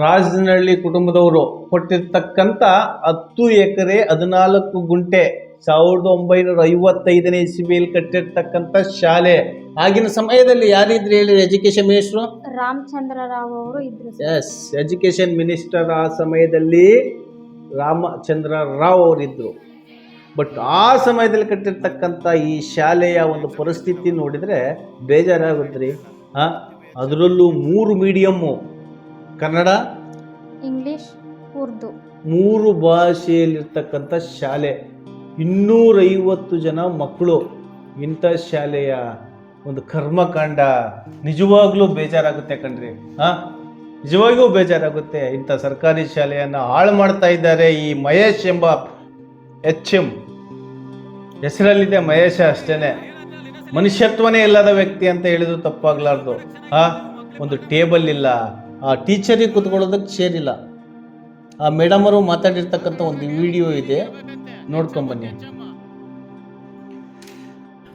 ರಾಜನಹಳ್ಳಿ ಕುಟುಂಬದವರು ಕೊಟ್ಟಿರ್ತಕ್ಕಂಥ ಹತ್ತು ಎಕರೆ ಹದಿನಾಲ್ಕು ಗುಂಟೆ ಸಾವಿರದ ಒಂಬೈನೂರ ಐವತ್ತೈದನೇ ಇಸ್ವಿಯಲ್ಲಿ ಕಟ್ಟಿರ್ತಕ್ಕಂಥ ಶಾಲೆ. ಆಗಿನ ಸಮಯದಲ್ಲಿ ಯಾರಿದ್ರು ಹೇಳಿ ಎಜುಕೇಶನ್ ಮಿನಿಸ್ಟ್ರು? ರಾಮಚಂದ್ರ ರಾವ್ ಅವರು ಇದ್ರು ಸರ್. ಎಸ್ ಎಜುಕೇಶನ್ ಮಿನಿಸ್ಟರ್ ಆ ಸಮಯದಲ್ಲಿ ರಾಮಚಂದ್ರ ರಾವ್ ಅವರಿದ್ದರು ಬಟ್ ಆ ಸಮಯದಲ್ಲಿ ಕಟ್ಟಿರ್ತಕ್ಕಂಥ ಈ ಶಾಲೆಯ ಒಂದು ಪರಿಸ್ಥಿತಿ ನೋಡಿದರೆ ಬೇಜಾರಾಗುತ್ತೆ ರೀ ಹಾಂ? ಅದರಲ್ಲೂ ಮೂರು ಮೀಡಿಯಮ್ಮು ಕನ್ನಡ? ಇಂಗ್ಲಿಷ್ ಉರ್ದು. ಮೂರು ಭಾಷೆಯಲ್ಲಿರ್ತಕ್ಕಂಥ ಶಾಲೆ. ಇನ್ನೂರೈವತ್ತು ಜನ ಮಕ್ಕಳು ಇಂಥ ಶಾಲೆಯ ಒಂದು ಕರ್ಮಕಾಂಡ. ನಿಜವಾಗ್ಲೂ ಬೇಜಾರಾಗುತ್ತೆ ಕಣ್ರಿ. ಹಾಂ ನಿಜವಾಗಿಯೂ ಬೇಜಾರಾಗುತ್ತೆ. ಇಂಥ ಸರ್ಕಾರಿ ಶಾಲೆಯನ್ನು ಹಾಳು ಮಾಡ್ತಾ ಇದ್ದಾರೆ ಈ ಮಹೇಶ್ ಎಂಬ ಎಚ್ ಎಂ ಹೆಸರಲ್ಲಿದೆ ಮಹೇಶ ಅಷ್ಟೇನೆ. ಮನುಷ್ಯತ್ವನೇ ಇಲ್ಲದ ವ್ಯಕ್ತಿ ಅಂತ ಹೇಳಿದ್ರು ತಪ್ಪಾಗ್ಲಾರ್ದು. ಆ? ಒಂದು ಟೇಬಲ್ ಇಲ್ಲ. ಆ ಟೀಚರಿಗೆ ಕೂತ್ಕೊಳ್ಳೋದಕ್ಕೆ ಇಲ್ಲ ಆ ಮೇಡಮ್ ಅವರು ಮಾತಾಡಿರ್ತಕ್ಕಂಥ ಒಂದು ವಿಡಿಯೋ ಇದೆ. ನೋಡ್ಕೊಂಬನ್ನಿ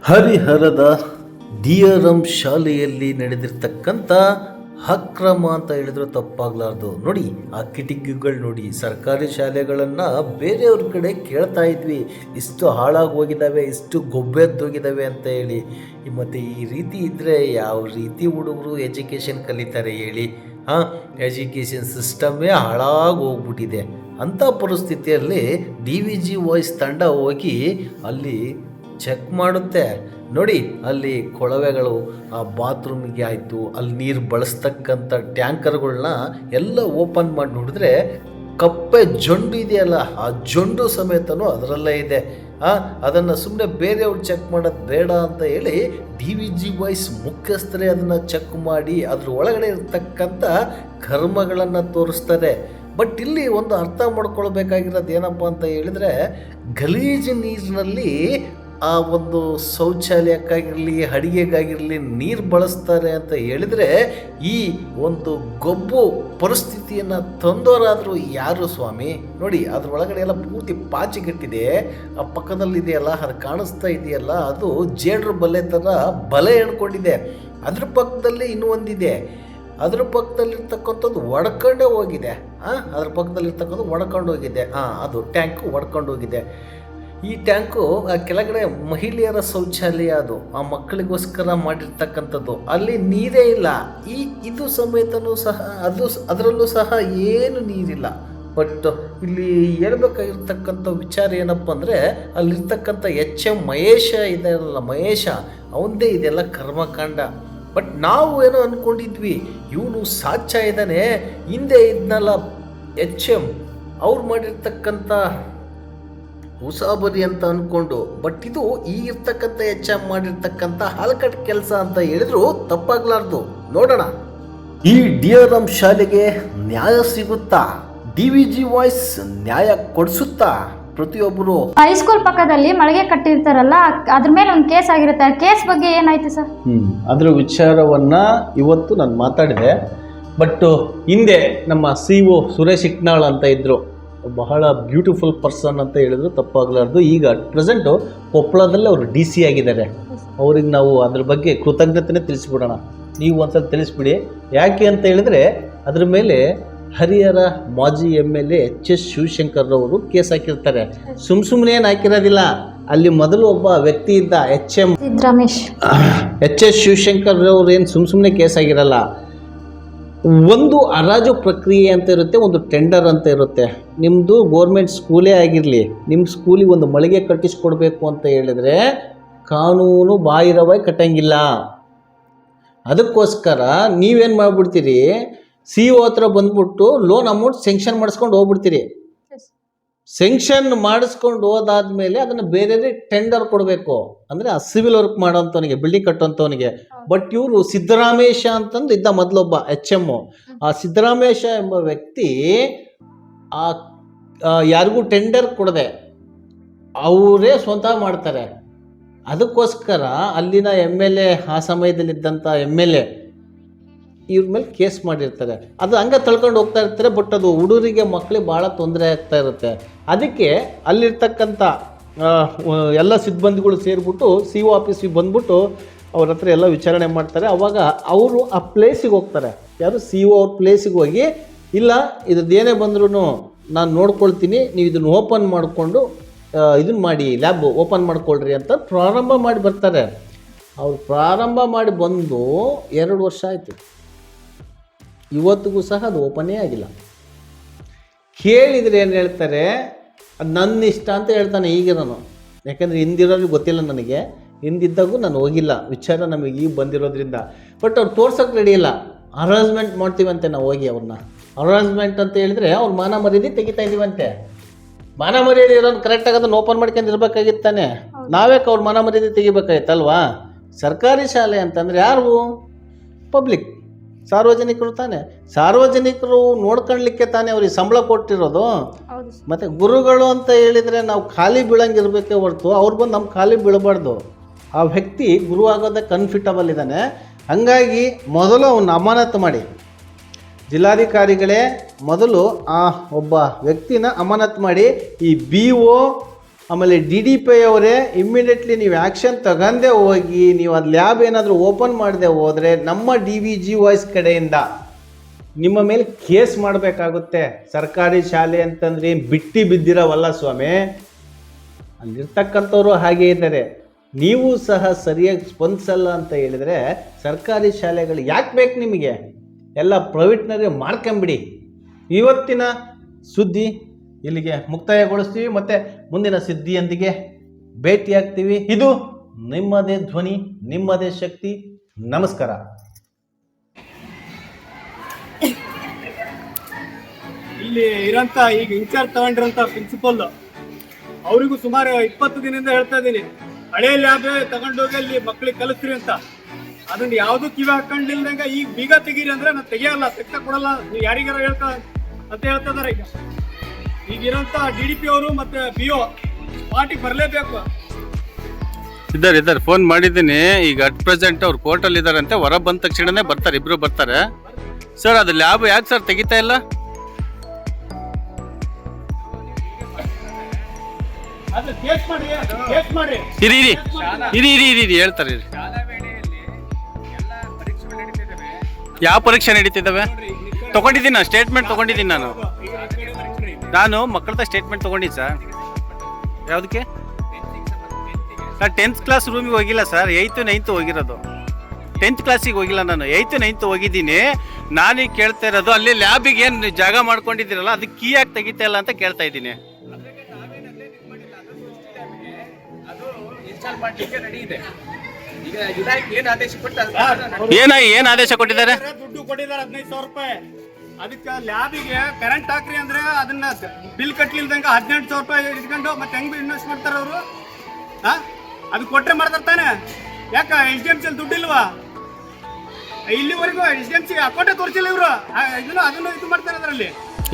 ಹರಿಹರದ ದಿಯರಂ ಶಾಲೆಯಲ್ಲಿ ನಡೆದಿರ್ತಕ್ಕಂಥ ಅಕ್ರಮ ಅಂತ ಹೇಳಿದ್ರು ತಪ್ಪಾಗ್ಲಾರ್ದು. ನೋಡಿ, ಆ ಕಿಟಕಿಗಳು ನೋಡಿ, ಸರ್ಕಾರಿ ಶಾಲೆಗಳನ್ನು ಬೇರೆಯವ್ರ ಕಡೆ ಕೇಳ್ತಾ ಇದ್ವಿ. ಇಷ್ಟು ಹಾಳಾಗಿ ಹೋಗಿದ್ದಾವೆ ಇಷ್ಟು ಗೊಬ್ಬೆದ್ದೋಗಿದ್ದಾವೆ ಅಂತ ಹೇಳಿ. ಮತ್ತು ಈ ರೀತಿ ಇದ್ದರೆ ಯಾವ ರೀತಿ ಹುಡುಗರು ಎಜುಕೇಷನ್ ಕಲಿತಾರೆ ಹೇಳಿ. ಹಾಂ? ಎಜುಕೇಷನ್ ಸಿಸ್ಟಮ್ಮೇ ಹಾಳಾಗಿ ಹೋಗ್ಬಿಟ್ಟಿದೆ ಅಂಥ ಪರಿಸ್ಥಿತಿಯಲ್ಲಿ ಡಿ ವಿ ಜಿ ವಾಯ್ಸ್ ತಂಡ ಹೋಗಿ ಅಲ್ಲಿ ಚೆಕ್ ಮಾಡುತ್ತೆ. ನೋಡಿ, ಅಲ್ಲಿ ಕೊಳವೆಗಳು, ಆ ಬಾತ್ರೂಮಿಗೆ ಆಯಿತು, ಅಲ್ಲಿ ನೀರು ಬಳಸ್ತಕ್ಕಂಥ ಟ್ಯಾಂಕರ್ಗಳನ್ನ ಎಲ್ಲ ಓಪನ್ ಮಾಡಿ ನೋಡಿದ್ರೆ ಕಪ್ಪೆ ಜೊಂಡು ಇದೆಯಲ್ಲ, ಆ ಜೊಂಡು ಸಮೇತನೂ ಅದರಲ್ಲೇ ಇದೆ. ಅದನ್ನು ಸುಮ್ಮನೆ ಬೇರೆಯವ್ರು ಚೆಕ್ ಮಾಡೋದು ಬೇಡ ಅಂತ ಹೇಳಿ ಡಿ ವಿ ಜಿ ವಾಯ್ಸ್ ಮುಖ್ಯಸ್ಥರೇ ಅದನ್ನು ಚೆಕ್ ಮಾಡಿ ಅದ್ರ ಒಳಗಡೆ ಇರ್ತಕ್ಕಂಥ ಕರ್ಮಗಳನ್ನು ತೋರಿಸ್ತಾರೆ. ಬಟ್ ಇಲ್ಲಿ ಒಂದು ಅರ್ಥ ಮಾಡ್ಕೊಳ್ಬೇಕಾಗಿರೋದು ಏನಪ್ಪ ಅಂತ ಹೇಳಿದರೆ, ಗಲೀಜು ನೀರಿನಲ್ಲಿ ಆ ಒಂದು ಶೌಚಾಲಯಕ್ಕಾಗಿರಲಿ, ಅಡಿಗೆಗಾಗಿರಲಿ ನೀರು ಬಳಸ್ತಾರೆ ಅಂತ ಹೇಳಿದರೆ ಈ ಒಂದು ಗೊಬ್ಬು ಪರಿಸ್ಥಿತಿಯನ್ನು ತಂದೋರಾದರೂ ಯಾರು ಸ್ವಾಮಿ? ನೋಡಿ, ಅದ್ರ ಒಳಗಡೆ ಎಲ್ಲ ಪೂರ್ತಿ ಪಾಚಿಗಟ್ಟಿದೆ. ಆ ಪಕ್ಕದಲ್ಲಿದೆಯಲ್ಲ ಅದು ಕಾಣಿಸ್ತಾ ಇದೆಯಲ್ಲ, ಅದು ಜೇಡ್ರ ಬಲೆ ಥರ ಬಲೆ ಎಣ್ಕೊಂಡಿದೆ. ಅದ್ರ ಪಕ್ಕದಲ್ಲಿ ಇನ್ನೂ ಒಂದಿದೆ. ಅದ್ರ ಪಕ್ಕದಲ್ಲಿರ್ತಕ್ಕಂಥದ್ದು ಒಡ್ಕೊಂಡೇ ಹೋಗಿದೆ. ಹಾಂ ಅದ್ರ ಪಕ್ಕದಲ್ಲಿರ್ತಕ್ಕಂಥದ್ದು ಒಡ್ಕೊಂಡು ಹೋಗಿದೆ. ಹಾಂ ಅದು ಟ್ಯಾಂಕು ಒಡ್ಕೊಂಡು ಹೋಗಿದೆ. ಈ ಟ್ಯಾಂಕು ಕೆಳಗಡೆ ಮಹಿಳೆಯರ ಶೌಚಾಲಯ ಅದು. ಆ ಮಕ್ಕಳಿಗೋಸ್ಕರ ಮಾಡಿರ್ತಕ್ಕಂಥದ್ದು. ಅಲ್ಲಿ ನೀರೇ ಇಲ್ಲ. ಈ, ಇದು ಸಮೇತನೂ ಸಹ, ಅದು ಅದರಲ್ಲೂ ಸಹ ಏನು ನೀರಿಲ್ಲ. ಬಟ್ ಇಲ್ಲಿ ಹೇಳ್ಬೇಕಾಗಿರ್ತಕ್ಕಂಥ ವಿಚಾರ ಏನಪ್ಪ ಅಂದರೆ, ಅಲ್ಲಿರ್ತಕ್ಕಂಥ ಎಚ್ ಎಂ ಮಹೇಶ ಇದೆಲ್ಲ ಮಹೇಶ ಅವಂದೇ ಇದೆಲ್ಲ ಕರ್ಮಕಾಂಡ. ಬಟ್ ನಾವು ಏನೋ ಅಂದ್ಕೊಂಡಿದ್ವಿ ಇವನು ಸಾಚ ಇದ್ದಾನೆ, ಹಿಂದೆ ಇದ್ನಲ್ಲ ಎಚ್ ಎಂ. ಅವ್ರು ಮಾಡಿರ್ತಕ್ಕಂಥ ಉಸಾಬರಿ ಅಂತ ಅಂದ್ಕೊಂಡು ಬಟ್ ಇದು ಈ ಇರ್ತಕ್ಕಂಥ ಎಚ್ ಎಂ ಮಾಡಿರ್ತಕ್ಕಂಥ ಹಲಕಟ್ ಕೆಲಸ ಅಂತ ಹೇಳಿದ್ರು ತಪ್ಪಾಗ್ಲಾರ್ದು. ನೋಡೋಣ. ಈ ಡಿಯರಂ ಶಾಲೆಗೆ ನ್ಯಾಯ ಸಿಗುತ್ತಾ? ಡಿ ವಿ ಜಿ ವಾಯ್ಸ್ ನ್ಯಾಯ ಕೊಡಿಸುತ್ತಾ? ಪ್ರತಿಯೊಬ್ಬರು ಹೈಸ್ಕೂಲ್ ಪಕ್ಕದಲ್ಲಿ ಮಳಿಗೆ ಕಟ್ಟಿರ್ತಾರಲ್ಲ ಅದ್ರ ಮೇಲೆ ಒಂದು ಕೇಸ್ ಆಗಿರುತ್ತೆ. ಆ ಕೇಸ್ ಬಗ್ಗೆ ಏನಾಯ್ತು ಸರ್? ಹ್ಮ್. ಅದರ ವಿಚಾರವನ್ನು ಇವತ್ತು ನಾನು ಮಾತಾಡಿದೆ. ಬಟ್ ಹಿಂದೆ ನಮ್ಮ ಸಿ ಒ ಸುರೇಶ್ ಇಕ್ನಾಳ್ ಅಂತ ಇದ್ದರು ಬಹಳ ಬ್ಯೂಟಿಫುಲ್ ಪರ್ಸನ್ ಅಂತ ಹೇಳಿದ್ರು ತಪ್ಪಾಗಲಾರ್ದು. ಈಗ ಪ್ರೆಸೆಂಟು ಕೊಪ್ಪಳದಲ್ಲಿ ಅವರು ಡಿ ಸಿ ಆಗಿದ್ದಾರೆ. ಅವ್ರಿಗೆ ನಾವು ಅದ್ರ ಬಗ್ಗೆ ಕೃತಜ್ಞತೆನೇ ತಿಳಿಸ್ಬಿಡೋಣ. ನೀವು ಒಂದ್ಸಲ ತಿಳಿಸ್ಬಿಡಿ. ಯಾಕೆ ಅಂತ ಹೇಳಿದ್ರೆ ಅದ್ರ ಮೇಲೆ ಹರಿಹರ ಮಾಜಿ M L A H S Shivashankar ಅವರು ಕೇಸ್ ಹಾಕಿರ್ತಾರೆ. ಸುಮ್ ಸುಮ್ಮನೆ ಏನು ಹಾಕಿರೋದಿಲ್ಲ. ಅಲ್ಲಿ ಮೊದಲು ಒಬ್ಬ ವ್ಯಕ್ತಿ ಇದ್ದ H M Siddaramesh. H S Shivashankar ಅವ್ರು ಏನು ಸುಮ್ ಸುಮ್ಮನೆ ಕೇಸ್ ಆಗಿರಲ್ಲ. ಒಂದು ಹರಾಜು ಪ್ರಕ್ರಿಯೆ ಅಂತ ಇರುತ್ತೆ, ಒಂದು ಟೆಂಡರ್ ಅಂತ ಇರುತ್ತೆ. ನಿಮ್ಮದು ಗೋರ್ಮೆಂಟ್ ಸ್ಕೂಲೇ ಆಗಿರಲಿ ನಿಮ್ಮ ಸ್ಕೂಲಿಗೆ ಒಂದು ಮಳಿಗೆ ಕಟ್ಟಿಸ್ಕೊಡ್ಬೇಕು ಅಂತ ಹೇಳಿದರೆ ಕಾನೂನು ಬಾಹಿರವಾಗಿ ಕಟ್ಟಂಗಿಲ್ಲ. ಅದಕ್ಕೋಸ್ಕರ ನೀವೇನು ಮಾಡಿಬಿಡ್ತೀರಿ ಸಿ ಒ ಹತ್ರ ಬಂದ್ಬಿಟ್ಟು ಲೋನ್ ಅಮೌಂಟ್ ಸೆಂಕ್ಷನ್ ಮಾಡಿಸ್ಕೊಂಡು ಹೋಗ್ಬಿಡ್ತೀರಿ. ಸೆಂಕ್ಷನ್ ಮಾಡಿಸ್ಕೊಂಡು ಹೋದಾದ್ಮೇಲೆ ಅದನ್ನು ಬೇರೆ ಟೆಂಡರ್ ಕೊಡಬೇಕು. ಅಂದರೆ ಆ ಸಿವಿಲ್ ವರ್ಕ್ ಮಾಡೋಂಥವನಿಗೆ ಬಿಲ್ಡಿಂಗ್ ಕಟ್ಟೋಂಥವನಿಗೆ ಬಟ್ ಇವರು ಸಿದ್ದರಾಮೇಶ ಅಂತಂದು ಇದ್ದ ಮೊದಲೊಬ್ಬ ಎಚ್ ಎಮ್ಮು ಆ ಸಿದ್ದರಾಮೇಶ ಎಂಬ ವ್ಯಕ್ತಿ ಆ ಆ ಯಾರಿಗೂ ಟೆಂಡರ್ ಕೊಡದೆ ಅವರೇ ಸ್ವಂತ ಮಾಡ್ತಾರೆ. ಅದಕ್ಕೋಸ್ಕರ ಅಲ್ಲಿನ ಎಂ ಎಲ್ ಎ ಆ ಸಮಯದಲ್ಲಿದ್ದಂಥ ಎಂ ಎಲ್ ಎ ಇವ್ರ ಮೇಲೆ ಕೇಸ್ ಮಾಡಿರ್ತಾರೆ. ಅದು ಹಂಗೆ ತಳ್ಕೊಂಡು ಹೋಗ್ತಾ ಇರ್ತಾರೆ ಬಟ್ ಅದು ಹುಡುಗರಿಗೆ ಮಕ್ಕಳಿಗೆ ಭಾಳ ತೊಂದರೆ ಆಗ್ತಾ ಇರುತ್ತೆ. ಅದಕ್ಕೆ ಅಲ್ಲಿರ್ತಕ್ಕಂಥ ಎಲ್ಲ ಸಿಬ್ಬಂದಿಗಳು ಸೇರಿಬಿಟ್ಟು ಸಿ ಒ ಆಫೀಸಿಗೆ ಬಂದ್ಬಿಟ್ಟು ಅವ್ರ ಹತ್ರ ಎಲ್ಲ ವಿಚಾರಣೆ ಮಾಡ್ತಾರೆ. ಅವಾಗ ಅವರು ಆ ಪ್ಲೇಸಿಗೆ ಹೋಗ್ತಾರೆ. ಯಾರು ಸಿ ಒ ಅವ್ರ ಪ್ಲೇಸಿಗೆ ಹೋಗಿ, ಇಲ್ಲ, ಇದ್ರದ್ದು ಏನೇ ಬಂದ್ರೂ ನಾನು ನೋಡ್ಕೊಳ್ತೀನಿ, ನೀವು ಇದನ್ನು ಓಪನ್ ಮಾಡಿಕೊಂಡು ಇದನ್ನು ಮಾಡಿ ಲ್ಯಾಬ್ ಓಪನ್ ಮಾಡ್ಕೊಳ್ರಿ ಅಂತ ಪ್ರಾರಂಭ ಮಾಡಿ ಬರ್ತಾರೆ. ಅವ್ರು ಪ್ರಾರಂಭ ಮಾಡಿ ಬಂದು ಎರಡು ವರ್ಷ ಆಯಿತು. ಇವತ್ತಿಗೂ ಸಹ ಅದು ಓಪನ್ನೇ ಆಗಿಲ್ಲ. ಕೇಳಿದರೆ ಏನು ಹೇಳ್ತಾರೆ ಅದು ನನ್ನ ಇಷ್ಟ ಅಂತ ಹೇಳ್ತಾನೆ ಈಗ ನಾನು. ಯಾಕಂದರೆ ಹಿಂದಿರೋದು ಗೊತ್ತಿಲ್ಲ ನನಗೆ. ಹಿಂದಿದ್ದಾಗೂ ನಾನು ಹೋಗಿಲ್ಲ. ವಿಚಾರ ನಮಗೆ ಈಗ ಬಂದಿರೋದ್ರಿಂದ. ಬಟ್ ಅವ್ರು ತೋರ್ಸೋಕ್ಕೆ ರೆಡಿ ಇಲ್ಲ. ಹರಾಸ್ಮೆಂಟ್ ಮಾಡ್ತೀವಂತೆ ನಾವು ಹೋಗಿ ಅವ್ರನ್ನ ಅರೇಂಜ್ಮೆಂಟ್ ಅಂತ ಹೇಳಿದ್ರೆ ಅವ್ರ ಮಾನ ಮರ್ಯಾದೆ ತೆಗಿತಾ ಇದೀವಂತೆ. ಮಾನ ಮರ್ಯಾದೆ ಇರೋದು ಕರೆಕ್ಟಾಗಿ ಅದನ್ನು ಓಪನ್ ಮಾಡ್ಕೊಂಡು ಇರ್ಬೇಕಾಗಿತ್ತು ತಾನೆ. ನಾವ್ಯಾಕೆ ಅವ್ರ ಮಾನ ಮರ್ಯಾದೆ ತೆಗಿಬೇಕಾಗಿತ್ತಲ್ವಾ? ಸರ್ಕಾರಿ ಶಾಲೆ ಅಂತಂದರೆ ಯಾರು? ಪಬ್ಲಿಕ್ ಸಾರ್ವಜನಿಕರು ತಾನೆ. ಸಾರ್ವಜನಿಕರು ನೋಡ್ಕೊಳ್ಲಿಕ್ಕೆ ತಾನೇ ಅವ್ರಿಗೆ ಸಂಬಳ ಕೊಟ್ಟಿರೋದು. ಮತ್ತು ಗುರುಗಳು ಅಂತ ಹೇಳಿದರೆ ನಾವು ಖಾಲಿ ಬೀಳಂಗಿರ್ಬೇಕೇ ಹೊರತು ಅವ್ರು ಬಂದು ನಮ್ಮ ಖಾಲಿ ಬೀಳಬಾರ್ದು. ಆ ವ್ಯಕ್ತಿ ಗುರು ಆಗೋದಕ್ಕೆ ಕನ್ಫಿಟಬಲ್ ಇದ್ದಾನೆ. ಹಾಗಾಗಿ ಮೊದಲು ಅವನ್ನ ಅಮಾನತು ಮಾಡಿ. ಜಿಲ್ಲಾಧಿಕಾರಿಗಳೇ ಮೊದಲು ಆ ಒಬ್ಬ ವ್ಯಕ್ತಿನ ಅಮಾನತ್ ಮಾಡಿ ಈ ಬಿ ಒ ಆಮೇಲೆ ಡಿ ಡಿ ಪಿ ಅವರೇ ಇಮ್ಮಿಡಿಯೇಟ್ಲಿ ನೀವು ಆ್ಯಕ್ಷನ್ ತಗೊಂಡೆ ಹೋಗಿ, ನೀವು ಅದು ಲ್ಯಾಬ್ ಏನಾದರೂ ಓಪನ್ ಮಾಡದೆ ಹೋದರೆ ನಮ್ಮ ಡಿ ವಿ ಜಿ ವಾಯ್ಸ್ ಕಡೆಯಿಂದ ನಿಮ್ಮ ಮೇಲೆ ಕೇಸ್ ಮಾಡಬೇಕಾಗುತ್ತೆ. ಸರ್ಕಾರಿ ಶಾಲೆ ಅಂತಂದ್ರೆ ಏನು ಬಿಟ್ಟಿ ಬಿದ್ದಿರವಲ್ಲ ಸ್ವಾಮಿ? ಅಲ್ಲಿರ್ತಕ್ಕಂಥವ್ರು ಹಾಗೆ ಇದ್ದಾರೆ. ನೀವು ಸಹ ಸರಿಯಾಗಿ ಸ್ಪಂದಿಸಲ್ಲ ಅಂತ ಹೇಳಿದರೆ ಸರ್ಕಾರಿ ಶಾಲೆಗಳು ಯಾಕೆ ಬೇಕು ನಿಮಗೆ? ಎಲ್ಲ ಪ್ರೈವೇಟ್ನಲ್ಲಿ ಮಾಡ್ಕೊಂಬಿಡಿ. ಇವತ್ತಿನ ಸುದ್ದಿ ಇಲ್ಲಿಗೆ ಮುಕ್ತಾಯಗೊಳಿಸ್ತೀವಿ. ಮತ್ತು ಮುಂದಿನ ಸಿದ್ಧಿಯೊಂದಿಗೆ ಭೇಟಿಯಾಗ್ತೀವಿ. ಇದು ನಿಮ್ಮದೇ ಧ್ವನಿ, ನಿಮ್ಮದೇ ಶಕ್ತಿ. ನಮಸ್ಕಾರ. ಇಲ್ಲಿ ಇರೋಂಥ ಈಗ ಇನ್ಚಾರ್ಜ್ ತಗೊಂಡಿರೋಂಥ ಪ್ರಿನ್ಸಿಪಲ್ ಅವರಿಗೂ ಸುಮಾರು ಇಪ್ಪತ್ತು ದಿನದಿಂದ ಹೇಳ್ತಾ ಇದ್ದೀನಿ. ಹಳೆ ಲ್ಯಾಬ್ ತಗೊಂಡೋಗಿ ಅಲ್ಲಿ ಮಕ್ಕಳಿಗೆ ಕಲಿಸ್ರಿ ಅಂತ. ಅದನ್ನ ಯಾವುದು ಕಿವಿ ಹಾಕೊಂಡಿಲ್ದಂಗ ಈಗ ಬೀಗ ತೆಗೀರಿ ಅಂದ್ರೆ ನಾನು ತೆಗಿಯಲ್ಲ ತೆಗ್ತ ಕೊಡಲ್ಲ. ನೀವು ಯಾರಿಗಾರ ಹೇಳ್ತಾ ಅಂತ ಹೇಳ್ತಾ ಇದಾರೆ ಈಗ. ಈಗ ಇರೋಂತ ಡಿ ಡಿ ಪಿ ಅವರು ಮತ್ತೆ ಬಿ ಒ ಪಾರ್ಟಿಗೆ ಬರಲೇಬೇಕು. ಇದ್ದಾರೆ ಇದ್ದಾರೆ. ಫೋನ್ ಮಾಡಿದ್ದೀನಿ. ಈಗ ಅಟ್ ಪ್ರೆಸೆಂಟ್ ಅವ್ರು ಕೋರ್ಟಲ್ಲಿ ಇದ್ದಾರಂತೆ ಹೊರ ಬಂದ ತಕ್ಷಣನೇ ಬರ್ತಾರೆ ಇಬ್ರು ಬರ್ತಾರೆ. ಸರ್ ಅದು ಲ್ಯಾಬ್ ಯಾಕೆ ಸರ್ ತೆಗಿತಾ ಇಲ್ಲ? ಅದು ಕೇಸ್ ಮಾಡಿ ಕೇಸ್ ಮಾಡಿ. ಇರಿ ಇರಿ. ಇರಿ ಇರಿ ಇರಿ ಇರಿ. ಹೇಳ್ತಾರೆ ಇರಿ. ಯಾವ ಪರೀಕ್ಷೆ ನಡೀತಿದ್ದಾವೆ ತಗೊಂಡಿದ್ದೀನಿ ನಾನು ಸ್ಟೇಟ್ಮೆಂಟ್ ತಗೊಂಡಿದ್ದೀನಿ ನಾನು. ನಾನು ಮಕ್ಕಳದ ಸ್ಟೇಟ್ಮೆಂಟ್ ತಗೊಂಡಿದ್ದೆ ಸರ್ ಯಾವುದಕ್ಕೆ? ನಾನು ಟೆಂತ್ ಕ್ಲಾಸ್ ರೂಮಿಗೆ ಹೋಗಿಲ್ಲ ಸರ್ ಏಯ್ತು ನೈನ್ತು ಹೋಗಿರೋದು. ಟೆಂತ್ ಕ್ಲಾಸಿಗೆ ಹೋಗಿಲ್ಲ ನಾನು. ಏಯ್ತು ನೈನ್ತು ಹೋಗಿದ್ದೀನಿ. ನಾನೀಗ ಕೇಳ್ತಾ ಇರೋದು ಅಲ್ಲಿ ಲ್ಯಾಬಿಗೆ ಏನು ಜಾಗ ಮಾಡ್ಕೊಂಡಿದ್ದೀರಲ್ಲ ಅದಕ್ಕೆ ಕೀ ಯಾಕೆ ತೆಗಿತಾ ಇಲ್ಲ ಅಂತ ಕೇಳ್ತಾ ಇದ್ದೀನಿ. ಇನ್ಸ್ಟಾಲ್ ಮಾಡ್ಲಿಕ್ಕೆ ರೆಡಿ ಇದೆ ಈಗ ಇಲಾಖೆ ಏನ್ ಆದೇಶ ಕೊಟ್ಟ ಏನ ಏನು ಆದೇಶ ಕೊಟ್ಟಿದ್ದಾರೆ? ದುಡ್ಡು ಕೊಟ್ಟಿದ್ದಾರೆ ಹದಿನೈದು ಸಾವಿರ ರೂಪಾಯಿ. ಅದಕ್ಕೆ ಲ್ಯಾಬಿಗೆ ಕರೆಂಟ್ ಹಾಕ್ರಿ ಅಂದ್ರೆ ಅದನ್ನ ಬಿಲ್ ಕಟ್ಲಿಲ್ದಂಗ ಹದಿನೆಂಟು ಸಾವಿರ ರೂಪಾಯಿ ಇಟ್ಕೊಂಡು ಮತ್ತೆ ಹೆಂಗ್ ಇನ್ವೆಸ್ಟ್ ಮಾಡ್ತಾರ ಅವರು? ಹಾ ಅದು ಕೊಟ್ರೆ ಮಾಡ್ತಾರೆ ತಾನೆ? ಯಾಕ ಎಚ್ ಡಿ ಎಂ ಸಿ ದುಡ್ಡು ಇಲ್ವಾ ಇಲ್ಲಿವರೆಗೂ ಎಚ್ ಡಿ ಎಂ ಸಿ ಅಕೌಂಟೇ ತೋರಿಸಿಲ್ಲ ಇವರು. ಇದನ್ನು ಅದನ್ನು ಇದು ಮಾಡ್ತಾರೆ ಅದರಲ್ಲಿ.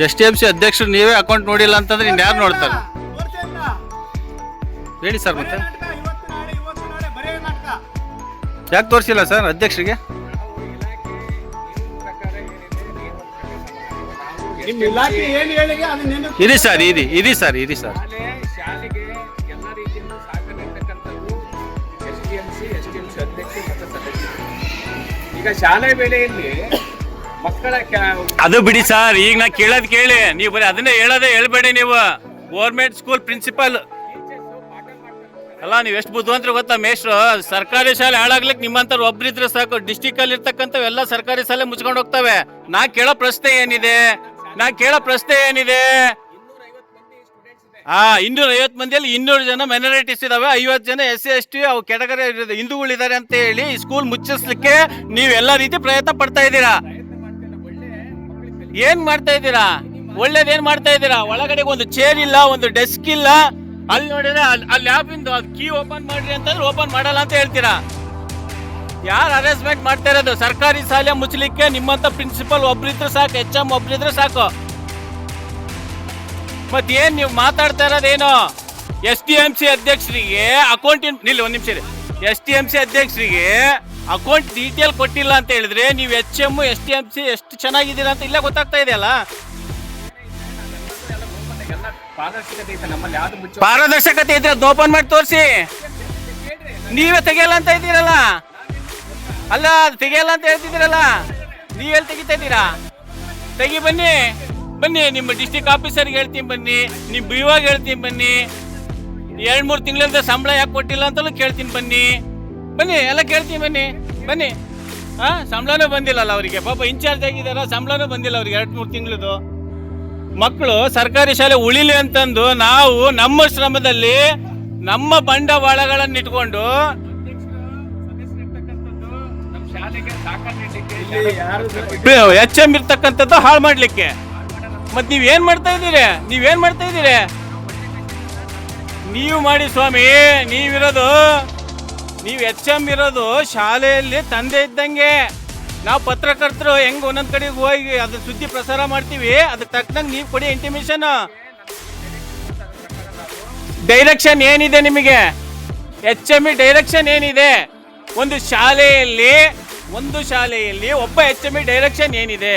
ಎಸ್ ಡಿ ಎಂ ಸಿ ಅಧ್ಯಕ್ಷರು ನೀವೇ ಅಕೌಂಟ್ ನೋಡಿಲ್ಲ ಅಂತಂದ್ರೆ ಇನ್ಯಾರು ನೋಡ್ತಾರೆ? ತೋರ್ಸೇ ಹೇಳಿ ಸರ್ ಮತ್ತೆ. ಯಾಕೆ ತೋರಿಸಿಲ್ಲ ಸರ್ ಅಧ್ಯಕ್ಷರಿಗೆ? ನಿಮ್ ಇಲಾಖೆ ಏನ್ ಹೇಳಿಗೆ ಅದನ್ನ ಇರಿ ಸರ್ ಇರಿ ಇರಿ ಸರ್ ಇರಿ ಸರ್. ಶಾಲೆ ಶಾಲೆಗೆ ಎಲ್ಲ ರೀತಿಯಿಂದ ಸಹಕರಿರ್ತಕ್ಕಂಥದ್ದು S D M C S D M C ಅಧ್ಯಕ್ಷ ಮತ್ತು ಸದಸ್ಯರು. ಈಗ ಶಾಲೆ ವೇಳೆಯಲ್ಲಿ ಮಕ್ಕಳ ಅದು ಬಿಡಿ ಸರ್ ಈಗ ನಾ ಕೇಳೋದ್ ಕೇಳಿ. ನೀವು ಬರೀ ಅದನ್ನೇ ಹೇಳೋದೇ ಹೇಳ್ಬೇಡಿ ನೀವು. ಗೋರ್ಮೆಂಟ್ ಸ್ಕೂಲ್ ಪ್ರಿನ್ಸಿಪಲ್ ಅಲ್ಲ ನೀವು ಎಷ್ಟು ಬುದ್ಧಿವಂತರು ಗೊತ್ತಾ ಮೇಷ್ಟ್ರು? ಸರ್ಕಾರಿ ಶಾಲೆ ಹಾಳಾಗ್ಲಿಕ್ಕೆ ನಿಮ್ಮಂಥವ್ರು ಒಬ್ರಿದ್ರೆ ಸಾಕು. ಡಿಸ್ಟಿಕ್ ಅಲ್ಲಿ ಇರ್ತಕ್ಕಂಥ ಎಲ್ಲ ಸರ್ಕಾರಿ ಶಾಲೆ ಮುಚ್ಕೊಂಡು ಹೋಗ್ತವೆ. ನಾ ಕೇಳೋ ಪ್ರಶ್ನೆ ಏನಿದೆ? ನಾ ಕೇಳೋ ಪ್ರಶ್ನೆ ಏನಿದೆ? ಹಾ ಇನ್ನೂರ ಐವತ್ತು ಮಂದಿಯಲ್ಲಿ ಇನ್ನೂರು ಜನ ಮೈನಾರಿಟೀಸ್ ಇದಾವೆ. ಐವತ್ತು ಜನ ಎಸ್ ಸಿ ಎಸ್ ಟಿ ಅವು ಕೆಟಗರಿ ಹಿಂದೂಗಳಿದ್ದಾರೆ ಅಂತ ಹೇಳಿ ಸ್ಕೂಲ್ ಮುಚ್ಚಿಸ್ಲಿಕ್ಕೆ ನೀವು ಎಲ್ಲ ರೀತಿ ಪ್ರಯತ್ನ ಪಡ್ತಾ ಇದ್ದೀರಾ? ಏನ್ ಮಾಡ್ತಾ ಇದ್ದೀರಾ? ಒಳ್ಳೇದೇನ್ ಮಾಡ್ತಾ ಇದ್ದೀರಾ? ಒಳಗಡೆ ಒಂದು ಚೇರ್ ಇಲ್ಲ, ಒಂದು ಡೆಸ್ಕ್ ಇಲ್ಲ. ಅಲ್ಲಿ ನೋಡಿದ್ರೆ ಅಲ್ಲಿ- ಅಲ್ಲಿ ಲ್ಯಾಬ್ ಇಂದು ಅದು ಕೀ ಓಪನ್ ಮಾಡ್ರಿ ಅಂತಂದ್ರೆ ಓಪನ್ ಮಾಡಲ್ಲ ಅಂತ ಹೇಳ್ತೀರಾ? ಯಾರು ಅರೇಂಜ್ಮೆಂಟ್ ಮಾಡ್ತಾ ಇರೋದು? ಸರ್ಕಾರಿ ಶಾಲೆ ಮುಚ್ಚಲಿಕ್ಕೆ ನಿಮ್ಮಂತ ಪ್ರಿನ್ಸಿಪಲ್ ಒಬ್ರಿದ್ರೆ ಸಾಕು ಎಚ್ ಎಂ ಒಬ್ರಿದ್ರೆ ಸಾಕು. ಮತ್ತೇನು ನೀವು ಮಾತಾಡ್ತಾ ಇರೋದೇನು ಎಸ್ ಟಿ ಎಂ ಸಿ ಅಧ್ಯಕ್ಷರಿಗೆ ಅಕೌಂಟ್ ನಿಲ್ಲಿ, ಒಂದು ನಿಮಿಷ ಎಸ್ ಟಿ ಎಂ ಸಿ ಅಧ್ಯಕ್ಷರಿಗೆ ಅಕೌಂಟ್ ಡೀಟೇಲ್ ಕೊಟ್ಟಿಲ್ಲ ಅಂತ ಹೇಳಿದ್ರೆ ನೀವು H M S T M C ಎಷ್ಟು ಚೆನ್ನಾಗಿದ್ದೀರಾ ಅಂತ ಇಲ್ಲೇ ಗೊತ್ತಾಗ್ತಾ ಇದೆಯಲ್ಲ ಪಾರದರ್ಶಕತೆ ಇದ್ರೆ ಓಪನ್ ಮಾಡಿ ತೋರಿಸಿ. ನೀವೇ ತೆಗಿಯಲ್ಲ ಅಂತ ಇದ್ದೀರಲ್ಲ? ಅಲ್ಲ, ಅದು ತೆಗಿಯಲ್ಲ ಅಂತ ಹೇಳ್ತಿದ್ದೀರಲ್ಲ? ನೀವೆಲ್ಲಿ ತೆಗಿತಾ ಇದ್ದೀರಾ? ತೆಗಿ, ಬನ್ನಿ. ಬನ್ನಿ, ನಿಮ್ಮ ಡಿಸ್ಟಿಕ್ ಆಫೀಸರ್ಗೆ ಹೇಳ್ತೀನಿ ಬನ್ನಿ, ನಿಮ್ಮ ಬಿ ಹೇಳ್ತೀನಿ ಬನ್ನಿ. ಎರಡು, ಮೂರು ತಿಂಗಳಿಂದ ಸಂಬಳ ಯಾಕೆ ಕೊಟ್ಟಿಲ್ಲ ಅಂತಲೂ ಕೇಳ್ತೀನಿ ಬನ್ನಿ. ಬನ್ನಿ, ಎಲ್ಲ ಕೇಳ್ತೀನಿ ಬನ್ನಿ. ಬನ್ನಿ. ಹಾಂ ಸಂಬಳನೂ ಬಂದಿಲ್ಲಲ್ಲ ಅವರಿಗೆ. ಪಾಪ ಇನ್ಚಾರ್ಜ್ ಆಗಿದ್ದಾರ? ಸಂಬಳನೂ ಬಂದಿಲ್ಲ ಅವ್ರಿಗೆ ಎರಡು, ಮೂರು ತಿಂಗಳದು. ಮಕ್ಕಳು ಸರ್ಕಾರಿ ಶಾಲೆ ಉಳಿಲಿ ಅಂತಂದು ನಾವು ನಮ್ಮ ಶ್ರಮದಲ್ಲಿ ನಮ್ಮ ಬಂಡವಾಳಗಳನ್ನು ಇಟ್ಕೊಂಡು ಎಚ್ ಎಂ ಇರ್ತಕ್ಕಂಥದ್ದು ಹಾಳು ಮಾಡ್ಲಿಕ್ಕೆ. ಮತ್ ನೀವ್ ಏನ್ ಮಾಡ್ತಾ ಇದ್ದೀರಿ? ನೀವೇನ್ ಮಾಡ್ತಾ ಇದ್ದೀರಿ? ನೀವು ಮಾಡಿ ಸ್ವಾಮಿ ನೀವಿರೋದು ನೀವು ಎಚ್ ಎಂ ಇರೋದು ಶಾಲೆಯಲ್ಲಿ ತಂದೆ ಇದ್ದಂಗೆ. ನಾವು ಪತ್ರಕರ್ತರು ಹೆಂಗ್ ಒಂದೊಂದ್ ಕಡೆಗೆ ಹೋಗಿ ಅದ್ರ ಸುದ್ದಿ ಪ್ರಸಾರ ಮಾಡ್ತೀವಿ ಅದಕ್ಕೆ ತಕ್ಕನಂಗೆ ನೀವು ಕೊಡಿ ಇಂಟಿಮೇಷನ್ ಡೈರೆಕ್ಷನ್ ಏನಿದೆ ನಿಮಗೆ? ಎಚ್ ಎಂ ಇ ಡೈರೆಕ್ಷನ್ ಏನಿದೆ? ಒಂದು ಶಾಲೆಯಲ್ಲಿ ಒಂದು ಶಾಲೆಯಲ್ಲಿ ಒಬ್ಬ ಎಚ್ ಎಂ ಇ ಡೈರೆಕ್ಷನ್ ಏನಿದೆ?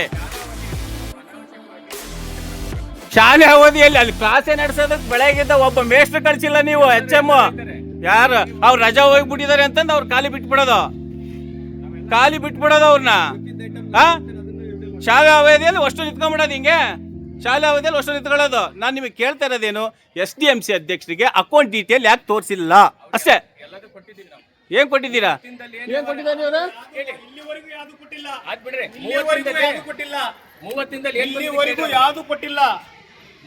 ಶಾಲೆ ಅವಧಿಯಲ್ಲಿ ಅಲ್ಲಿ ಕ್ಲಾಸೇ ನಡೆಸೋದಕ್ಕೆ ಬೆಳಗ್ಗೆದ್ದ ಒಬ್ಬ ಮೇಷ್ಟ್ರು ಕಳಿಸಿಲ್ಲ ನೀವು, ಎಚ್ ಎಂ. ಯಾರು? ಅವ್ರು ರಜಾ ಹೋಗ್ಬಿಟ್ಟಿದ್ದಾರೆ ಅಂತಂದು ಅವ್ರು ಖಾಲಿ ಬಿಟ್ಬಿಡೋದು. ಖಾಲಿ ಬಿಟ್ಬಿಡೋದು ಅವ್ರನ್ನ ಶಾಲೆ ಅವಧಿಯಲ್ಲಿ ಅಷ್ಟು ನಿಂತ್ಕೊಂಡ್ಬಿಡೋದು ಹಿಂಗೆ? ಶಾಲೆ ಅವಧಿಯಲ್ಲಿ ಅಷ್ಟು ನಿಂತ್ಕೊಳ್ಳೋದು. ನಾನು ನಿಮಗೆ ಕೇಳ್ತಾ ಇರೋದೇನು, ಎಸ್ ಡಿ ಎಂ ಸಿ ಅಧ್ಯಕ್ಷರಿಗೆ ಅಕೌಂಟ್ ಡೀಟೇಲ್ ಯಾಕೆ ತೋರಿಸಿಲ್ಲ? ಅಷ್ಟೇ. ಏನ್ ಕೊಟ್ಟಿದ್ದೀರಾ? ಏನ್ ಕೊಟ್ಟಿದ್ದಾರೆ ಇವ್ರು? ಇಲ್ಲಿವರೆಗೂ ಯಾವ್ದು ಕೊಟ್ಟಿಲ್ಲ. ಆದ್ ಬಿಡ್ರಿ. ಇಲ್ಲಿವರೆಗೂ ಮೂವತ್ತಿಂದಲ್ಲಿ ಯಾವ್ದು ಕೊಟ್ಟಿಲ್ಲ. ಮೂವತ್ತಿಂದಲ್ಲಿ ಏನ್ ಇಲ್ಲಿವರೆಗೂ ಯಾವ್ದು ಕೊಟ್ಟಿಲ್ಲ.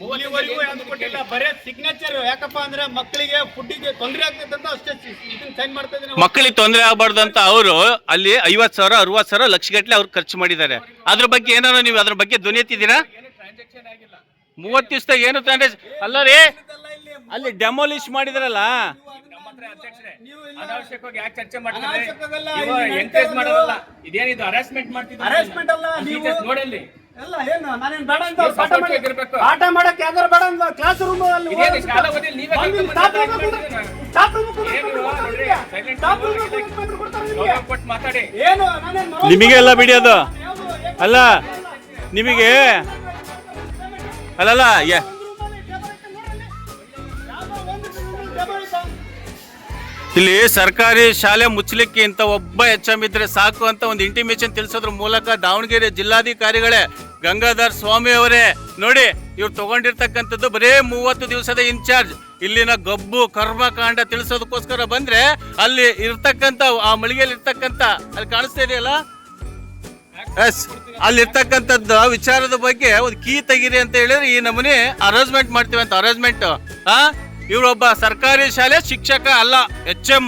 ಇಲ್ಲಿವರೆಗೂ ಮೂವತ್ತಿಂದಲ್ಲಿ ಯಾವ್ದು ಕೊಟ್ಟಿಲ್ಲ. ಬರೇ ಸಿಗ್ನೇಚರ್ ಯಾಕಪ್ಪ ಅಂದ್ರೆ ಮಕ್ಕಳಿಗೆ ಫುಡ್ಡಿಗೆ ತೊಂದರೆ ಆಗ್ತದೆ ಅಂತ ಅಷ್ಟೇ ಇದನ್ನ ಸೈನ್ ಮಾಡ್ತಾ ಇದ್ದೀನಿ ಮಕ್ಕಳಿಗೆ ತೊಂದರೆ ಆಗಬಾರ್ದು ಅಂತ ಅವರು ಅಲ್ಲಿ ಐವತ್ ಸಾವಿರ ಅರವತ್ ಸಾವಿರ ಲಕ್ಷಗಟ್ಟಲೆ ಅವ್ರು ಖರ್ಚು ಮಾಡಿದ್ದಾರೆ. ಅದ್ರ ಬಗ್ಗೆ ಏನಾರು ನೀವು ಅದ್ರ ಬಗ್ಗೆ ಧ್ವನಿ ಎತ್ತಿದ್ದೀರಾ? ಟ್ರಾನ್ಸಾಕ್ಷನ್ ಆಗಿಲ್ಲ. ಮೂವತ್ತು ದಿವಸದಾಗ ಏನು ತಂದ್ರೆ ಅಲ್ಲ ರೀ. ಅಲ್ಲಿ ಡೆಮೋಲಿಶ್ ಮಾಡಿದ್ರಲ್ಲ? ಅನಾವಶ್ಯಕವಾಗಿ ಯಾಕೆ ಚರ್ಚೆ ಅನಾವಶ್ಯಕವಲ್ಲ, ಮಾಡ್ತಾರೆ ಇಲ್ಲಿ ಎಂಕರೇಜ್ ನಡೀತಾ ಇದೇನಿದು ಹರಾಸ್ಮೆಂಟ್ ಮಾಡ್ತಿದ್ದಾರೆ? Harassment ಅಲ್ಲ, ನೀವು- ನೋಡಲ್ಲಿ. ಎಲ್ಲ ಏನು ನಾನೇನ್ ಬೇಡ ಅಂತ ನೀವು ಪಾಠ support ಮಾಡಿ ಆಗಿರ್ಬೇಕು. ಪಾಠ ಮಾಡಕ್ ಯಾವ್ದಾರ ಬೇಡ ಅಂತ ಕ್ಲಾಸ್ ರೂಮ್ ಅಲ್ಲಿ ಇದೇನು ಶಾಲಾ ಅವಧಿಯಲ್ಲಿ ನೀವೇ ಬಂದು ಕರ್ಕೊಂಡ್ ಏನು ನೋಡ್ರಿ, silent ಕೊಡ್ತಾರೆ ನಿಮ್ಗೆ. ಗೌರವ ಕೊಟ್ಟು ಮಾತಾಡಿ. ಏನು ನಾನೇನ್ ಮರೋದು ನಿಮಗೆಲ್ಲ ಬಿಡಿಯೋದು ಯಾವ್ದು ಅಲ್ಲ ನಿಮಗೆ ಅಲ್ಲಲ್ಲ ಯ- ಇಲ್ಲಿ ಸರ್ಕಾರಿ ಶಾಲೆ ಮುಚ್ಚಲಿಕ್ಕೆ ಇಂತ ಒಬ್ಬ ಎಚ್ ಎಂ ಇದ್ರೆ ಸಾಕು ಅಂತ ಒಂದು ಇಂಟಿಮೇಷನ್ ತಿಳಿಸೋದ್ರ ಮೂಲಕ ದಾವಣಗೆರೆ ಜಿಲ್ಲಾಧಿಕಾರಿಗಳೇ, ಗಂಗಾಧರ್ ಸ್ವಾಮಿ ಅವರೇ, ನೋಡಿ ಇವ್ರು ತಗೊಂಡಿರ್ತಕ್ಕಂಥದ್ದು ಬರೇ ಮೂವತ್ತು ದಿವಸದ ಇನ್ಚಾರ್ಜ್. ಇಲ್ಲಿನ ಗಬ್ಬು, ಕರ್ಮಕಾಂಡ ತಿಳಿಸೋದಕ್ಕೋಸ್ಕರ ಬಂದ್ರೆ ಅಲ್ಲಿ ಇರ್ತಕ್ಕಂಥ, ಆ ಮಳಿಗೆಯಲ್ಲಿ ಇರ್ತಕ್ಕಂಥ ಅಲ್ಲಿ ಕಾಣಿಸ್ತಾ ಇದೆಯಲ್ಲ? ಎಸ್ ಅಲ್ಲಿ ಇರ್ತಕ್ಕಂಥದ್ದು ವಿಚಾರದ ಬಗ್ಗೆ ಒಂದು ಕೀ ತೆಗಿರಿ ಅಂತ ಹೇಳಿದ್ರೆ ಈ ನಮೂನಿ ಅರೇಂಜ್ಮೆಂಟ್ ಮಾಡ್ತೀವಿ ಅಂತ. ಅರೇಂಜ್ಮೆಂಟ್ ಆ? ಇವರೊಬ್ಬ ಸರ್ಕಾರಿ ಶಾಲೆ ಶಿಕ್ಷಕ ಅಲ್ಲ ಎಚ್ ಎಂ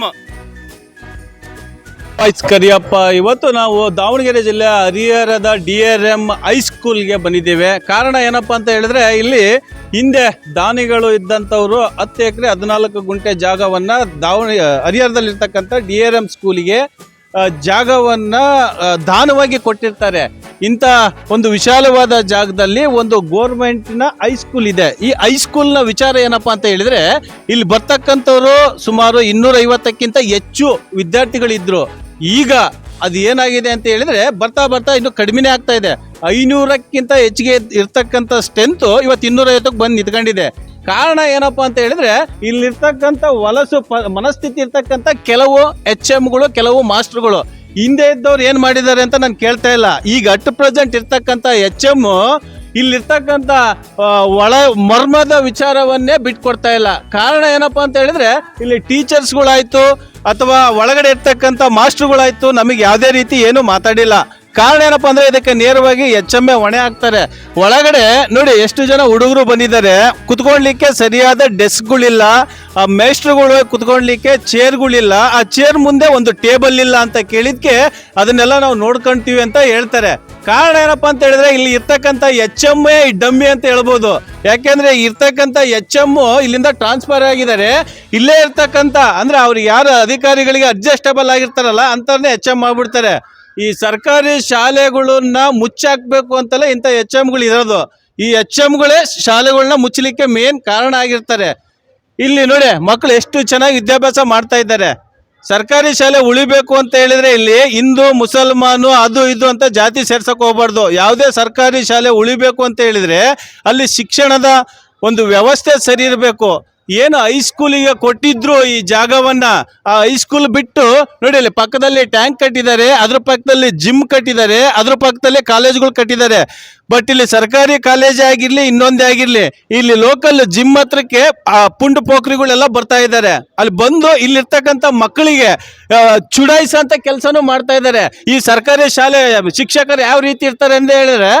ಕರಿಯಪ್ಪ, ಇವತ್ತು ನಾವು ದಾವಣಗೆರೆ ಜಿಲ್ಲೆ ಹರಿಹರದ ಡಿ ಆರ್ ಎಂ ಹೈಸ್ಕೂಲ್ಗೆ ಬಂದಿದ್ದೇವೆ. ಕಾರಣ ಏನಪ್ಪ ಅಂತ ಹೇಳಿದ್ರೆ, ಇಲ್ಲಿ ಹಿಂದೆ ದಾನಿಗಳು ಇದ್ದಂಥವರು ಹತ್ತು ಎಕರೆ ಹದಿನಾಲ್ಕು ಗುಂಟೆ ಜಾಗವನ್ನು ದಾವಣ, ಹರಿಹರದಲ್ಲಿರ್ತಕ್ಕಂಥ ಡಿ ಆರ್ ಎಂ ಸ್ಕೂಲಿಗೆ ಜಾಗವನ್ನ ದಾನವಾಗಿ ಕೊಟ್ಟಿರ್ತಾರೆ. ಇಂಥ ಒಂದು ವಿಶಾಲವಾದ ಜಾಗದಲ್ಲಿ ಒಂದು ಗೋರ್ಮೆಂಟ್ನ ಹೈಸ್ಕೂಲ್ ಇದೆ. ಈ ಹೈಸ್ಕೂಲ್ನ ವಿಚಾರ ಏನಪ್ಪಾ ಅಂತ ಹೇಳಿದ್ರೆ, ಇಲ್ಲಿ ಬರ್ತಕ್ಕಂಥವ್ರು ಸುಮಾರು ಇನ್ನೂರೈವತ್ತಕ್ಕಿಂತ ಹೆಚ್ಚು ವಿದ್ಯಾರ್ಥಿಗಳಿದ್ರು. ಈಗ ಅದು ಏನಾಗಿದೆ ಅಂತ ಹೇಳಿದ್ರೆ, ಬರ್ತಾ ಬರ್ತಾ ಇನ್ನು ಕಡಿಮೆನೇ ಆಗ್ತಾ ಇದೆ. ಐನೂರಕ್ಕಿಂತ ಹೆಚ್ಚಿಗೆ ಇರ್ತಕ್ಕಂಥ ಸ್ಟ್ರೆಂತ್ ಇವತ್ತು ಇನ್ನೂರ ಐವತ್ತಕ್ಕೆ ಬಂದು ನಿಂತ್ಕೊಂಡಿದೆ. ಕಾರಣ ಏನಪ್ಪ ಅಂತ ಹೇಳಿದ್ರೆ, ಇಲ್ಲಿರ್ತಕ್ಕಂಥ ವಲಸು ಮನಸ್ಥಿತಿ ಇರ್ತಕ್ಕಂಥ ಕೆಲವು ಎಚ್ ಎಮ್ಗಳು ಕೆಲವು ಮಾಸ್ಟರ್ಗಳು, ಹಿಂದೆ ಇದ್ದವ್ರು ಏನ್ ಮಾಡಿದ್ದಾರೆ ಅಂತ ನಾನು ಕೇಳ್ತಾ ಇಲ್ಲ. ಈಗ ಅಟ್ ಪ್ರೆಸೆಂಟ್ ಇರ್ತಕ್ಕಂಥ ಎಚ್ ಎಂ ಇಲ್ಲಿರ್ತಕ್ಕಂಥ ಒಳ ಮರ್ಮದ ವಿಚಾರವನ್ನೇ ಬಿಟ್ಕೊಡ್ತಾ ಇಲ್ಲ. ಕಾರಣ ಏನಪ್ಪ ಅಂತ ಹೇಳಿದ್ರೆ, ಇಲ್ಲಿ ಟೀಚರ್ಸ್ಗಳಾಯ್ತು ಅಥವಾ ಒಳಗಡೆ ಇರ್ತಕ್ಕಂಥ ಮಾಸ್ಟರ್ಗಳಾಯ್ತು, ನಮಗೆ ಯಾವುದೇ ರೀತಿ ಏನು ಮಾತಾಡಿಲ್ಲ. ಕಾರಣ ಏನಪ್ಪಾ ಅಂದ್ರೆ ಇದಕ್ಕೆ ನೇರವಾಗಿ ಎಚ್ ಎಂ ಎ ಹೊಣೆ ಹಾಕ್ತಾರೆ. ಒಳಗಡೆ ನೋಡಿ ಎಷ್ಟು ಜನ ಹುಡುಗರು ಬಂದಿದ್ದಾರೆ. ಕುತ್ಕೊಳ್ಲಿಕ್ಕೆ ಸರಿಯಾದ ಡೆಸ್ಕ್ಗಳಿಲ್ಲ. ಆ ಮೇಸ್ಟ್ರುಗಳು ಕುತ್ಕೊಳ್ಲಿಕ್ಕೆ ಚೇರ್ಗಳಿಲ್ಲ. ಆ ಚೇರ್ ಮುಂದೆ ಒಂದು ಟೇಬಲ್ ಇಲ್ಲ ಅಂತ ಕೇಳಿದ್ಕೆ ಅದನ್ನೆಲ್ಲ ನಾವು ನೋಡ್ಕೊಂತೀವಿ ಅಂತ ಹೇಳ್ತಾರೆ. ಕಾರಣ ಏನಪ್ಪಾ ಅಂತ ಹೇಳಿದ್ರೆ ಇಲ್ಲಿ ಇರ್ತಕ್ಕಂಥ ಎಚ್ ಎಂ ಎ ಡಮ್ಮಿ ಅಂತ ಹೇಳ್ಬೋದು. ಯಾಕೆಂದ್ರೆ ಇರ್ತಕ್ಕಂಥ ಎಚ್ ಎಂ ಇಲ್ಲಿಂದ ಟ್ರಾನ್ಸ್ಫರ್ ಆಗಿದ್ದಾರೆ. ಇಲ್ಲೇ ಇರ್ತಕ್ಕಂಥ ಅಂದ್ರೆ ಅವ್ರು ಯಾರು ಅಧಿಕಾರಿಗಳಿಗೆ ಅಡ್ಜಸ್ಟಬಲ್ ಆಗಿರ್ತಾರಲ್ಲ ಅಂತವ್ರನ್ನೇ ಎಚ್ ಎಂ ಮಾಡ್ಬಿಡ್ತಾರೆ. ಈ ಸರ್ಕಾರಿ ಶಾಲೆಗಳನ್ನ ಮುಚ್ಚಾಕ್ಬೇಕು ಅಂತಲ್ಲ ಇಂಥ ಎಚ್ ಎಮ್ಗಳು ಇರೋದು. ಈ ಎಚ್ ಎಮ್ಗಳೇ ಶಾಲೆಗಳನ್ನ ಮುಚ್ಚಲಿಕ್ಕೆ ಮೇನ್ ಕಾರಣ ಆಗಿರ್ತಾರೆ. ಇಲ್ಲಿ ನೋಡಿ ಮಕ್ಕಳು ಎಷ್ಟು ಚೆನ್ನಾಗಿ ವಿದ್ಯಾಭ್ಯಾಸ ಮಾಡ್ತಾ ಇದ್ದಾರೆ. ಸರ್ಕಾರಿ ಶಾಲೆ ಉಳಿಬೇಕು ಅಂತ ಹೇಳಿದ್ರೆ ಇಲ್ಲಿ ಹಿಂದೂ, ಮುಸಲ್ಮಾನು, ಅದು ಇದು ಅಂತ ಜಾತಿ ಸೇರ್ಸಕ್ ಹೋಗ್ಬಾರ್ದು. ಯಾವುದೇ ಸರ್ಕಾರಿ ಶಾಲೆ ಉಳಿಬೇಕು ಅಂತ ಹೇಳಿದ್ರೆ ಅಲ್ಲಿ ಶಿಕ್ಷಣದ ಒಂದು ವ್ಯವಸ್ಥೆ ಸರಿ ಇರಬೇಕು. ಏನು ಹೈಸ್ಕೂಲಿಗೆ ಕೊಟ್ಟಿದ್ರು ಈ ಜಾಗವನ್ನ? ಆ ಹೈಸ್ಕೂಲ್ ಬಿಟ್ಟು ನೋಡಿ ಅಲ್ಲಿ ಪಕ್ಕದಲ್ಲಿ ಟ್ಯಾಂಕ್ ಕಟ್ಟಿದ್ದಾರೆ, ಅದ್ರ ಪಕ್ಕದಲ್ಲಿ ಜಿಮ್ ಕಟ್ಟಿದ್ದಾರೆ, ಅದ್ರ ಪಕ್ಕದಲ್ಲಿ ಕಾಲೇಜ್ಗಳು ಕಟ್ಟಿದ್ದಾರೆ. ಬಟ್ ಇಲ್ಲಿ ಸರ್ಕಾರಿ ಕಾಲೇಜ್ ಆಗಿರ್ಲಿ, ಇನ್ನೊಂದೇ ಆಗಿರ್ಲಿ, ಇಲ್ಲಿ ಲೋಕಲ್ ಜಿಮ್ ಹತ್ರಕ್ಕೆ, ಆ, ಪುಂಡು ಪೋಖ್ರಿಗಳೆಲ್ಲ ಬರ್ತಾ ಇದ್ದಾರೆ. ಅಲ್ಲಿ ಬಂದು ಇಲ್ಲಿರ್ತಕ್ಕಂಥ ಮಕ್ಕಳಿಗೆ ಚುಡಾಯಿಸೋ ಚುಡಾಯಿಸಂತ ಕೆಲಸನೂ ಮಾಡ್ತಾ ಇದ್ದಾರೆ. ಈ ಸರ್ಕಾರಿ ಶಾಲೆ, ಶಿಕ್ಷಕರು ಯಾವ ರೀತಿ ಇರ್ತಾರೆ ಅಂತ ಹೇಳಿದ್ರೆ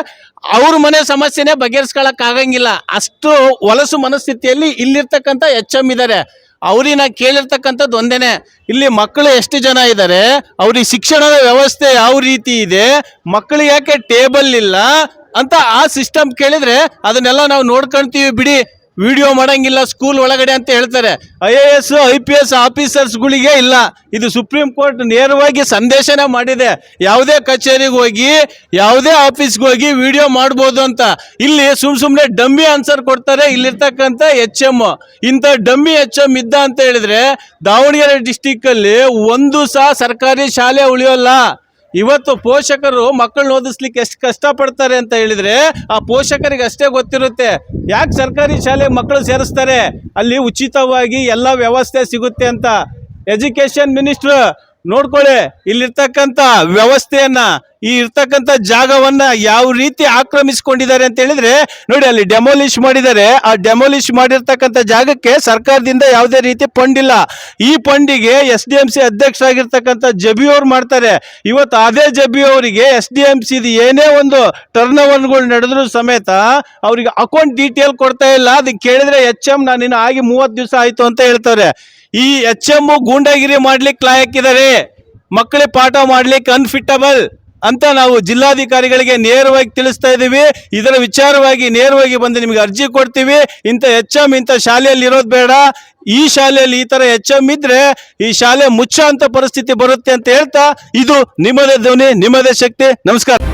ಅವ್ರ ಮನೆ ಸಮಸ್ಯೆನೇ ಬಗೆಹರಿಸ್ಕೊಳಕ್ ಆಗಂಗಿಲ್ಲ ಅಷ್ಟು ಹೊಲಸು ಮನಸ್ಥಿತಿಯಲ್ಲಿ ಇಲ್ಲಿರ್ತಕ್ಕಂಥ ಎಚ್ ಎಂ ಇದ್ದಾರೆ ಅವ್ರಿಗೆ ನಾ ಕೇಳಿರ್ತಕ್ಕಂಥದ್ದು ಒಂದೇನೆ, ಇಲ್ಲಿ ಮಕ್ಕಳು ಎಷ್ಟು ಜನ ಇದ್ದಾರೆ ಅವ್ರಿಗೆ ಶಿಕ್ಷಣದ ವ್ಯವಸ್ಥೆ ಯಾವ ರೀತಿ ಇದೆ, ಮಕ್ಕಳಿಗೆ ಯಾಕೆ ಟೇಬಲ್ ಇಲ್ಲ ಅಂತ ಆ ಸಿಸ್ಟಮ್ ಕೇಳಿದ್ರೆ ಅದನ್ನೆಲ್ಲ ನಾವು ನೋಡ್ಕೊಳ್ತೀವಿ ಬಿಡಿ. ವಿಡಿಯೋ ಮಾಡಂಗಿಲ್ಲ ಸ್ಕೂಲ್ ಒಳಗಡೆ ಅಂತ ಹೇಳ್ತಾರೆ. I A S, I P S ಆಫೀಸರ್ಸ್ಗಳಿಗೆ ಇಲ್ಲ. ಇದು ಸುಪ್ರೀಂ ಕೋರ್ಟ್ ನೇರವಾಗಿ ಸಂದೇಶನ ಮಾಡಿದೆ. ಯಾವುದೇ ಕಚೇರಿಗೆ ಹೋಗಿ, ಯಾವುದೇ ಆಫೀಸ್ಗೆ ಹೋಗಿ ವಿಡಿಯೋ ಮಾಡ್ಬೋದು ಅಂತ. ಇಲ್ಲಿ ಸುಮ್ ಸುಮ್ಮನೆ ಡಮ್ಮಿ ಆನ್ಸರ್ ಕೊಡ್ತಾರೆ. ಇಲ್ಲಿರ್ತಕ್ಕಂಥ ಎಚ್ ಎಂ ಇಂಥ ಡಮ್ಮಿ ಎಚ್ ಎಂ ಇದ್ದ ಅಂತ ಹೇಳಿದ್ರೆ ದಾವಣಗೆರೆ ಡಿಸ್ಟಿಕ್ಕಲ್ಲಿ ಒಂದು ಸಹ ಸರ್ಕಾರಿ ಶಾಲೆ ಉಳಿಯೋಲ್ಲ. ಇವತ್ತು ಪೋಷಕರು ಮಕ್ಕಳನ್ನ ಓದಿಸ್ಲಿಕ್ಕೆ ಎಷ್ಟು ಕಷ್ಟಪಡ್ತಾರೆ ಅಂತ ಹೇಳಿದ್ರೆ ಆ ಪೋಷಕರಿಗೆ ಅಷ್ಟೇ ಗೊತ್ತಿರುತ್ತೆ. ಯಾಕೆ ಸರ್ಕಾರಿ ಶಾಲೆಗೆ ಮಕ್ಕಳು ಸೇರಿಸ್ತಾರೆ? ಅಲ್ಲಿ ಉಚಿತವಾಗಿ ಎಲ್ಲ ವ್ಯವಸ್ಥೆ ಸಿಗುತ್ತೆ ಅಂತ. ಎಜುಕೇಶನ್ ಮಿನಿಸ್ಟ್ರು ನೋಡ್ಕೊಳ್ಳಿ ಇಲ್ಲಿರ್ತಕ್ಕಂಥ ವ್ಯವಸ್ಥೆಯನ್ನ ಈ ಇರ್ತಕ್ಕಂಥ ಜಾಗವನ್ನ ಯಾವ ರೀತಿ ಆಕ್ರಮಿಸಿಕೊಂಡಿದ್ದಾರೆ ಅಂತ ಹೇಳಿದ್ರೆ, ನೋಡಿ ಅಲ್ಲಿ ಡೆಮೋಲಿಷ್ ಮಾಡಿದ್ದಾರೆ. ಆ ಡೆಮೋಲಿಷ್ ಮಾಡಿರ್ತಕ್ಕಂಥ ಜಾಗಕ್ಕೆ ಸರ್ಕಾರದಿಂದ ಯಾವುದೇ ರೀತಿ ಫಂಡ್ ಇಲ್ಲ. ಈ ಫಂಡಿಗೆ ಎಸ್ ಡಿ ಎಂ ಸಿ ಅಧ್ಯಕ್ಷರಾಗಿರ್ತಕ್ಕಂಥ ಜಬಿ ಅವ್ರು ಮಾಡ್ತಾರೆ. ಇವತ್ತು ಅದೇ ಜಬಿ ಅವರಿಗೆ ಎಸ್ ಡಿ ಎಂ ಸಿ ಏನೇ ಒಂದು ಟರ್ನ್ ಓವರ್ಗಳು ನಡೆದ್ರು ಸಮೇತ ಅವರಿಗೆ ಅಕೌಂಟ್ ಡೀಟೇಲ್ ಕೊಡ್ತಾ ಇಲ್ಲ. ಅದಕ್ಕೆ ಕೇಳಿದ್ರೆ ಎಚ್ ಎಂ ನಾನು ಇನ್ನು ಆಗಿ ಮೂವತ್ತು ದಿವಸ ಆಯ್ತು ಅಂತ ಹೇಳ್ತಾರೆ. ಈ ಎಚ್ ಎಂ ಗೂಂಡಾಗಿರಿ ಮಾಡ್ಲಿಕ್ಕೆ ಲಾಯಕ್ಕಿದ್ದಾರೆ. ಮಕ್ಕಳಿಗೆ ಪಾಠ ಮಾಡ್ಲಿಕ್ಕೆ ಅನ್ಫಿಟ್ಟಬಲ್ ಅಂತ ನಾವು ಜಿಲ್ಲಾಧಿಕಾರಿಗಳಿಗೆ ನೇರವಾಗಿ ತಿಳಿಸ್ತಾ ಇದ್ದೀವಿ. ಇದರ ವಿಚಾರವಾಗಿ ನೇರವಾಗಿ ಬಂದು ನಿಮಗೆ ಅರ್ಜಿ ಕೊಡ್ತೀವಿ. ಇಂಥ ಎಚ್ ಎಂ ಇಂಥ ಶಾಲೆಯಲ್ಲಿ ಇರೋದು ಬೇಡ. ಈ ಶಾಲೆಯಲ್ಲಿ ಈ ತರ ಎಚ್ ಎಂ ಇದ್ರೆ ಈ ಶಾಲೆ ಮುಚ್ಚೋ ಅಂತ ಪರಿಸ್ಥಿತಿ ಬರುತ್ತೆ ಅಂತ ಹೇಳ್ತಾ ಇದು ನಿಮ್ಮದೇ ಧ್ವನಿ, ನಿಮ್ಮದೇ ಶಕ್ತಿ. ನಮಸ್ಕಾರ.